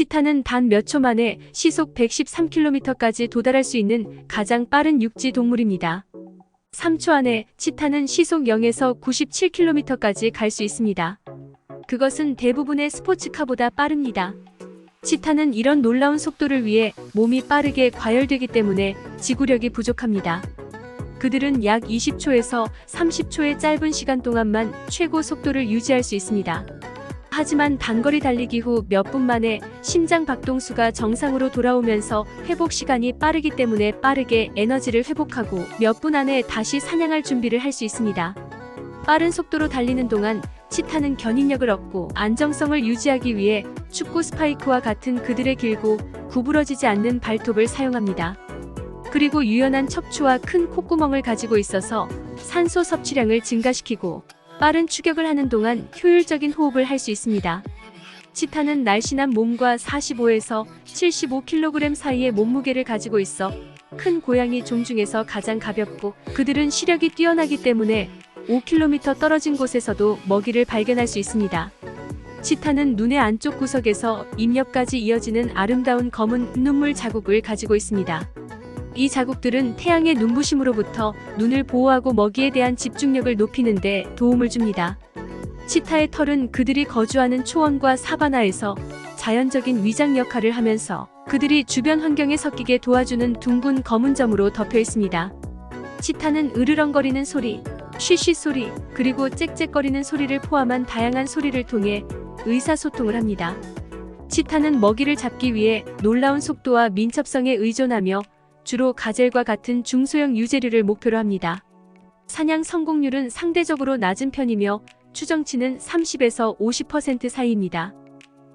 치타는 단 몇 초 만에 시속 113km까지 도달할 수 있는 가장 빠른 육지 동물입니다. 3초 안에 치타는 시속 0에서 97km까지 갈 수 있습니다. 그것은 대부분의 스포츠카보다 빠릅니다. 치타는 이런 놀라운 속도를 위해 몸이 빠르게 과열되기 때문에 지구력이 부족합니다. 그들은 약 20초에서 30초의 짧은 시간 동안만 최고 속도를 유지할 수 있습니다. 하지만 단거리 달리기 후 몇 분 만에 심장 박동수가 정상으로 돌아오면서 회복 시간이 빠르기 때문에 빠르게 에너지를 회복하고 몇 분 안에 다시 사냥할 준비를 할 수 있습니다. 빠른 속도로 달리는 동안 치타는 견인력을 얻고 안정성을 유지하기 위해 축구 스파이크와 같은 그들의 길고 구부러지지 않는 발톱을 사용합니다. 그리고 유연한 척추와 큰 콧구멍을 가지고 있어서 산소 섭취량을 증가시키고 빠른 추격을 하는 동안 효율적인 호흡을 할 수 있습니다. 치타는 날씬한 몸과 45에서 75kg 사이의 몸무게를 가지고 있어 큰 고양이 종 중에서 가장 가볍고 그들은 시력이 뛰어나기 때문에 5km 떨어진 곳에서도 먹이를 발견할 수 있습니다. 치타는 눈의 안쪽 구석에서 입력까지 이어지는 아름다운 검은 눈물 자국을 가지고 있습니다. 이 자국들은 태양의 눈부심으로부터 눈을 보호하고 먹이에 대한 집중력을 높이는 데 도움을 줍니다. 치타의 털은 그들이 거주하는 초원과 사바나에서 자연적인 위장 역할을 하면서 그들이 주변 환경에 섞이게 도와주는 둥근 검은 점으로 덮여 있습니다. 치타는 으르렁거리는 소리, 쉬쉬 소리, 그리고 짹짹거리는 소리를 포함한 다양한 소리를 통해 의사소통을 합니다. 치타는 먹이를 잡기 위해 놀라운 속도와 민첩성에 의존하며 주로 가젤과 같은 중소형 유제류를 목표로 합니다. 사냥 성공률은 상대적으로 낮은 편이며 추정치는 30에서 50% 사이입니다.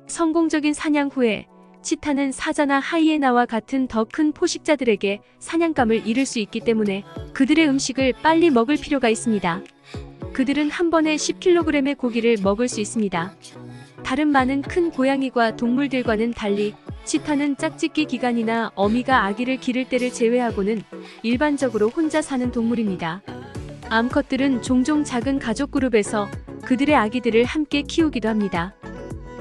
성공적인 사냥 후에 치타는 사자나 하이에나와 같은 더 큰 포식자들에게 사냥감을 잃을 수 있기 때문에 그들의 음식을 빨리 먹을 필요가 있습니다. 그들은 한 번에 10kg의 고기를 먹을 수 있습니다. 다른 많은 큰 고양이과 동물들과는 달리 치타는 짝짓기 기간이나 어미가 아기를 기를 때를 제외하고는 일반적으로 혼자 사는 동물입니다. 암컷들은 종종 작은 가족 그룹에서 그들의 아기들을 함께 키우기도 합니다.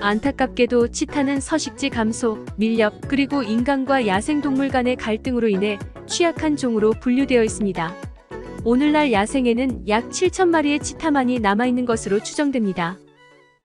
안타깝게도 치타는 서식지 감소, 밀렵, 그리고 인간과 야생동물 간의 갈등으로 인해 취약한 종으로 분류되어 있습니다. 오늘날 야생에는 약 7천 마리의 치타만이 남아있는 것으로 추정됩니다.